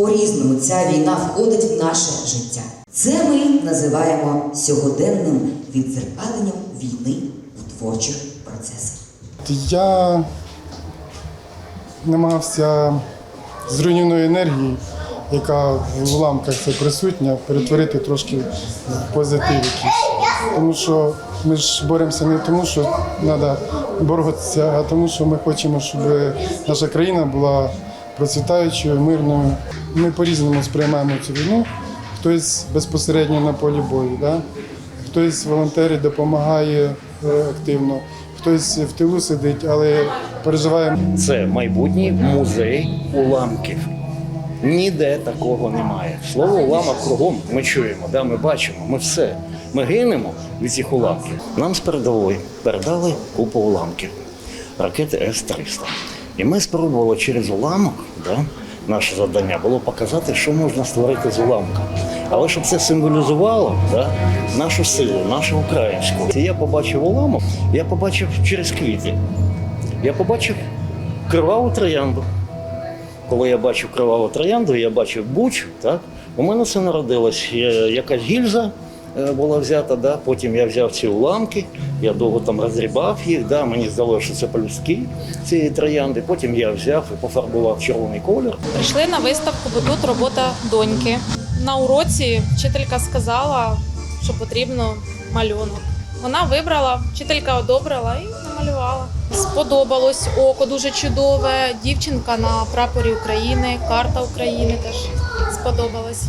По-різному ця війна входить в наше життя. Це ми називаємо сьогоденним відзеркаленням війни у творчих процесах. Я намагався з руйнівної енергії, яка в уламках це присутня, перетворити трошки в позитив якийсь. Тому що ми ж боремося не тому, що треба боротися, а тому, що ми хочемо, щоб наша країна була процвітаючою, мирною. Ми по-різному сприймаємо цю війну. Хтось безпосередньо на полі бою, да? хтось волонтери допомагає е, активно, хтось в тилу сидить, але переживає Це майбутній музей уламків. Ніде такого немає. Слово уламок кругом ми чуємо, да, ми бачимо, ми все. Ми гинемо від цих уламків. Нам з передової передали купу уламків, ракети С-300. І ми спробували через уламок, да, наше завдання було показати, що можна створити з уламка. Але щоб це символізувало да, нашу силу, нашу українську. Я побачив уламок, я побачив через квіти. Я побачив криваву троянду. Коли я бачив криваву троянду, я бачив бучу, так? У мене це народилось. Якась гільза е, була взята, да? потім я взяв ці уламки, я довго там розрібав їх, да? мені здалося, що це полюстки цієї троянди. Потім я взяв і пофарбував червоний колір. Прийшли на виставку, бо тут робота доньки. На уроці вчителька сказала, що потрібно малюнок. Вона вибрала, вчителька одобрила і намалювала. Сподобалось око дуже чудове. Дівчинка на прапорі України, карта України теж сподобалась.